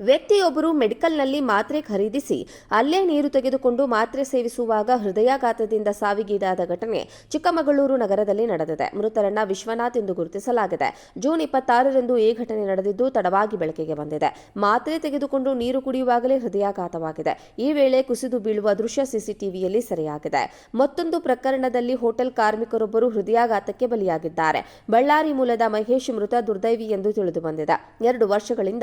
ವ್ಯಕ್ತಿಯೊಬ್ಬರು ಮೆಡಿಕಲ್ನಲ್ಲಿ ಮಾತ್ರೆ ಖರೀದಿಸಿ ಅಲ್ಲೇ ನೀರು ತೆಗೆದುಕೊಂಡು ಮಾತ್ರೆ ಸೇವಿಸುವಾಗ ಹೃದಯಾಘಾತದಿಂದ ಸಾವಿಗೀಡಾದ ಘಟನೆ ಚಿಕ್ಕಮಗಳೂರು ನಗರದಲ್ಲಿ ನಡೆದಿದೆ. ಮೃತರನ್ನ ವಿಶ್ವನಾಥ್ ಎಂದು ಗುರುತಿಸಲಾಗಿದೆ. ಜೂನ್ ಇಪ್ಪತ್ತಾರರಂದು ಈ ಘಟನೆ ನಡೆದಿದ್ದು ತಡವಾಗಿ ಬೆಳಕಿಗೆ ಬಂದಿದೆ. ಮಾತ್ರೆ ತೆಗೆದುಕೊಂಡು ನೀರು ಕುಡಿಯುವಾಗಲೇ ಹೃದಯಾಘಾತವಾಗಿದೆ. ಈ ವೇಳೆ ಕುಸಿದು ಬೀಳುವ ದೃಶ್ಯ ಸಿಸಿಟಿವಿಯಲ್ಲಿ ಸೆರೆಯಾಗಿದೆ. ಮತ್ತೊಂದು ಪ್ರಕರಣದಲ್ಲಿ ಹೋಟೆಲ್ ಕಾರ್ಮಿಕರೊಬ್ಬರು ಹೃದಯಾಘಾತಕ್ಕೆ ಬಲಿಯಾಗಿದ್ದಾರೆ. ಬಳ್ಳಾರಿ ಮೂಲದ ಮಹೇಶ್ ಮೃತ ದುರ್ದೈವಿ ಎಂದು ತಿಳಿದು ಬಂದಿದೆ. ಎರಡು ವರ್ಷಗಳಿಂದ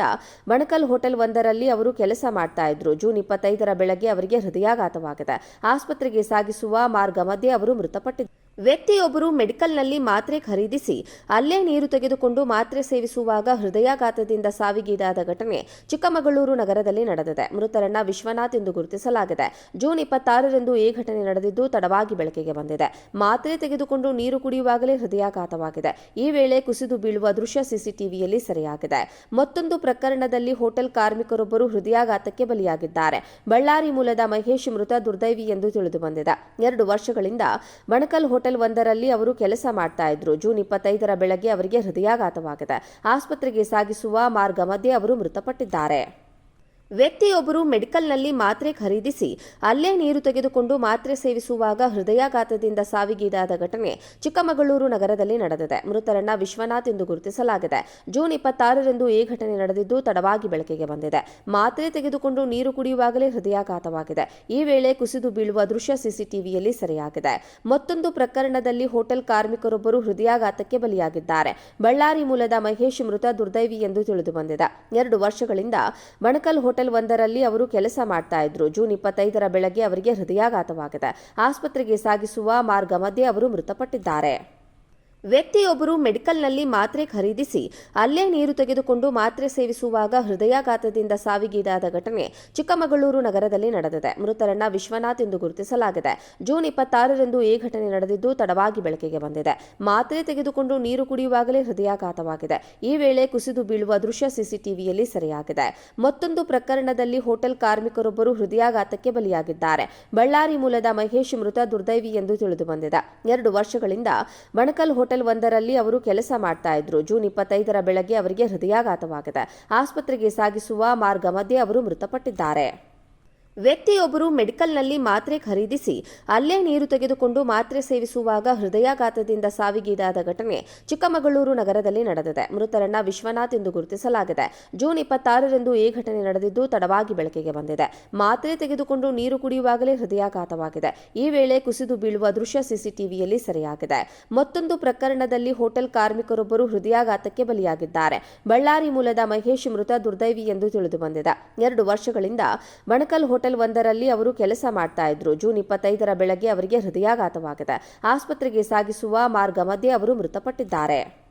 ಬಣಕಲ್ ಹೋಟೆಲ್ ಒಂದರಲ್ಲಿ ಅವರು ಕೆಲಸ ಮಾಡ್ತಾ ಇದ್ರು. ಜೂನ್ ಇಪ್ಪತ್ತೈದರ ಬೆಳಗ್ಗೆ ಅವರಿಗೆ ಹೃದಯಾಘಾತವಾಗಿದೆ. ಆಸ್ಪತ್ರೆಗೆ ಸಾಗಿಸುವ ಮಾರ್ಗ ಮಧ್ಯೆ ಅವರು ಮೃತಪಟ್ಟಿದ್ದಾರೆ ವ್ಯಕ್ತಿಯೊಬ್ಬರು ಮೆಡಿಕಲ್ನಲ್ಲಿ ಮಾತ್ರೆ ಖರೀದಿಸಿ ಅಲ್ಲೇ ನೀರು ತೆಗೆದುಕೊಂಡು ಮಾತ್ರೆ ಸೇವಿಸುವಾಗ ಹೃದಯಾಘಾತದಿಂದ ಸಾವಿಗೀಡಾದ ಘಟನೆ ಚಿಕ್ಕಮಗಳೂರು ನಗರದಲ್ಲಿ ನಡೆದಿದೆ. ಮೃತರನ್ನ ವಿಶ್ವನಾಥ್ ಎಂದು ಗುರುತಿಸಲಾಗಿದೆ. ಜೂನ್ ಇಪ್ಪತ್ತಾರರಂದು ಈ ಘಟನೆ ನಡೆದಿದ್ದು ತಡವಾಗಿ ಬೆಳಕಿಗೆ ಬಂದಿದೆ. ಮಾತ್ರೆ ತೆಗೆದುಕೊಂಡು ನೀರು ಕುಡಿಯುವಾಗಲೇ ಹೃದಯಾಘಾತವಾಗಿದೆ. ಈ ವೇಳೆ ಕುಸಿದು ಬೀಳುವ ದೃಶ್ಯ ಸಿಸಿಟಿವಿಯಲ್ಲಿ ಸೆರೆಯಾಗಿದೆ. ಮತ್ತೊಂದು ಪ್ರಕರಣದಲ್ಲಿ ಹೋಟೆಲ್ ಕಾರ್ಮಿಕರೊಬ್ಬರು ಹೃದಯಾಘಾತಕ್ಕೆ ಬಲಿಯಾಗಿದ್ದಾರೆ. ಬಳ್ಳಾರಿ ಮೂಲದ ಮಹೇಶ್ ಮೃತ ದುರ್ದೈವಿ ಎಂದು ತಿಳಿದು ಬಂದಿದೆ ಎರಡು ವರ್ಷಗಳಿಂದ ಬಣಕಲ್ ಹೋಟೆಲ್ ಒಂದರಲ್ಲಿ ಅವರು ಕೆಲಸ ಮಾಡ್ತಾ ಇದ್ರು. ಜೂನ್ ಇಪ್ಪತ್ತೈದರ ಬೆಳಗ್ಗೆ ಅವರಿಗೆ ಹೃದಯಾಘಾತವಾಗಿದೆ. ಆಸ್ಪತ್ರೆಗೆ ಸಾಗಿಸುವ ಮಾರ್ಗ ಮಧ್ಯೆ ಅವರು ಮೃತಪಟ್ಟಿದ್ದಾರೆ. ವ್ಯಕ್ತಿಯೊಬ್ಬರು ಮೆಡಿಕಲ್ನಲ್ಲಿ ಮಾತ್ರೆ ಖರೀದಿಸಿ ಅಲ್ಲೇ ನೀರು ತೆಗೆದುಕೊಂಡು ಮಾತ್ರೆ ಸೇವಿಸುವಾಗ ಹೃದಯಾಘಾತದಿಂದ ಸಾವಿಗೀಡಾದ ಘಟನೆ ಚಿಕ್ಕಮಗಳೂರು ನಗರದಲ್ಲಿ ನಡೆದಿದೆ. ಮೃತರನ್ನ ವಿಶ್ವನಾಥ್ ಎಂದು ಗುರುತಿಸಲಾಗಿದೆ. ಜೂನ್ ಇಪ್ಪತ್ತಾರರಂದು ಈ ಘಟನೆ ನಡೆದಿದ್ದು ತಡವಾಗಿ ಬೆಳಕಿಗೆ ಬಂದಿದೆ. ಮಾತ್ರೆ ತೆಗೆದುಕೊಂಡು ನೀರು ಕುಡಿಯುವಾಗಲೇ ಹೃದಯಾಘಾತವಾಗಿದೆ. ಈ ವೇಳೆ ಕುಸಿದು ಬೀಳುವ ದೃಶ್ಯ ಸಿಸಿಟಿವಿಯಲ್ಲಿ ಸೆರೆಯಾಗಿದೆ. ಮತ್ತೊಂದು ಪ್ರಕರಣದಲ್ಲಿ ಹೋಟೆಲ್ ಕಾರ್ಮಿಕರೊಬ್ಬರು ಹೃದಯಾಘಾತಕ್ಕೆ ಬಲಿಯಾಗಿದ್ದಾರೆ. ಬಳ್ಳಾರಿ ಮೂಲದ ಮಹೇಶ್ ಮೃತ ದುರ್ದೈವಿ ಎಂದು ತಿಳಿದು ಬಂದಿದೆ ಎರಡು ವರ್ಷಗಳಿಂದ ಬಣಕಲ್ ಹೋಟೆಲ್ ಒಂದರಲ್ಲಿ ಅವರು ಕೆಲಸ ಮಾಡ್ತಾ ಇದ್ರು. ಜೂನ್ ಇಪ್ಪತ್ತೈದರ ಬೆಳಗ್ಗೆ ಅವರಿಗೆ ಹೃದಯಾಘಾತವಾಗಿದೆ. ಆಸ್ಪತ್ರೆಗೆ ಸಾಗಿಸುವ ಮಾರ್ಗ ಅವರು ಮೃತಪಟ್ಟಿದ್ದಾರೆ. ವ್ಯಕ್ತಿಯೊಬ್ಬರು ಮೆಡಿಕಲ್ನಲ್ಲಿ ಮಾತ್ರೆ ಖರೀದಿಸಿ ಅಲ್ಲೇ ನೀರು ತೆಗೆದುಕೊಂಡು ಮಾತ್ರೆ ಸೇವಿಸುವಾಗ ಹೃದಯಾಘಾತದಿಂದ ಸಾವಿಗೀಡಾದ ಘಟನೆ ಚಿಕ್ಕಮಗಳೂರು ನಗರದಲ್ಲಿ ನಡೆದಿದೆ. ಮೃತರನ್ನ ವಿಶ್ವನಾಥ್ ಎಂದು ಗುರುತಿಸಲಾಗಿದೆ. ಜೂನ್ ಇಪ್ಪತ್ತಾರರಂದು ಈ ಘಟನೆ ನಡೆದಿದ್ದು ತಡವಾಗಿ ಬೆಳಕಿಗೆ ಬಂದಿದೆ. ಮಾತ್ರೆ ತೆಗೆದುಕೊಂಡು ನೀರು ಕುಡಿಯುವಾಗಲೇ ಹೃದಯಾಘಾತವಾಗಿದೆ. ಈ ವೇಳೆ ಕುಸಿದು ಬೀಳುವ ದೃಶ್ಯ ಸಿಸಿಟಿವಿಯಲ್ಲಿ ಸೆರೆಯಾಗಿದೆ. ಮತ್ತೊಂದು ಪ್ರಕರಣದಲ್ಲಿ ಹೋಟೆಲ್ ಕಾರ್ಮಿಕರೊಬ್ಬರು ಹೃದಯಾಘಾತಕ್ಕೆ ಬಲಿಯಾಗಿದ್ದಾರೆ. ಬಳ್ಳಾರಿ ಮೂಲದ ಮಹೇಶ್ ಮೃತ ದುರ್ದೈವಿ ಎಂದು ತಿಳಿದು ಬಂದಿದೆ ಎರಡು ವರ್ಷಗಳಿಂದ ಬಣಕಲ್ ಹೋಟೆಲ್ ಒಂದರಲ್ಲಿ ಅವರು ಕೆಲಸ ಮಾಡ್ತಾ ಇದ್ರು. ಜೂನ್ ಇಪ್ಪತ್ತೈದರ ಬೆಳಗ್ಗೆ ಅವರಿಗೆ ಹೃದಯಾಘಾತವಾಗಿದೆ. ಆಸ್ಪತ್ರೆಗೆ ಸಾಗಿಸುವ ಮಾರ್ಗ ಮಧ್ಯೆ ಅವರು ಮೃತಪಟ್ಟಿದ್ದಾರೆ. ವ್ಯಕ್ತಿಯೊಬ್ಬರು ಮೆಡಿಕಲ್ನಲ್ಲಿ ಮಾತ್ರೆ ಖರೀದಿಸಿ ಅಲ್ಲೇ ನೀರು ತೆಗೆದುಕೊಂಡು ಮಾತ್ರೆ ಸೇವಿಸುವಾಗ ಹೃದಯಾಘಾತದಿಂದ ಸಾವಿಗೀಡಾದ ಘಟನೆ ಚಿಕ್ಕಮಗಳೂರು ನಗರದಲ್ಲಿ ನಡೆದಿದೆ. ಮೃತರನ್ನ ವಿಶ್ವನಾಥ್ ಎಂದು ಗುರುತಿಸಲಾಗಿದೆ. ಜೂನ್ ಇಪ್ಪತ್ತಾರರಂದು ಈ ಘಟನೆ ನಡೆದಿದ್ದು ತಡವಾಗಿ ಬೆಳಕಿಗೆ ಬಂದಿದೆ. ಮಾತ್ರೆ ತೆಗೆದುಕೊಂಡು ನೀರು ಕುಡಿಯುವಾಗಲೇ ಹೃದಯಾಘಾತವಾಗಿದೆ. ಈ ವೇಳೆ ಕುಸಿದು ಬೀಳುವ ದೃಶ್ಯ ಸಿಸಿಟಿವಿಯಲ್ಲಿ ಸೆರೆಯಾಗಿದೆ. ಮತ್ತೊಂದು ಪ್ರಕರಣದಲ್ಲಿ ಹೋಟೆಲ್ ಕಾರ್ಮಿಕರೊಬ್ಬರು ಹೃದಯಾಘಾತಕ್ಕೆ ಬಲಿಯಾಗಿದ್ದಾರೆ. ಬಳ್ಳಾರಿ ಮೂಲದ ಮಹೇಶ್ ಮೃತ ದುರ್ದೈವಿ ಎಂದು ತಿಳಿದು ಬಂದಿದೆ. ಎರಡು ವರ್ಷಗಳಿಂದ ಬಣಕಲ್ ಹೋಟೆಲ್ ಒಂದರಲ್ಲಿ ಅವರು ಕೆಲಸ ಮಾಡ್ತಾ ಇದ್ರು. ಜೂನ್ ಇಪ್ಪತ್ತೈದರ ಬೆಳಗ್ಗೆ ಅವರಿಗೆ ಹೃದಯಾಘಾತವಾಗಿದೆ. ಆಸ್ಪತ್ರೆಗೆ ಸಾಗಿಸುವ ಮಾರ್ಗ ಮಧ್ಯೆ ಅವರು ಮೃತಪಟ್ಟಿದ್ದಾರೆ.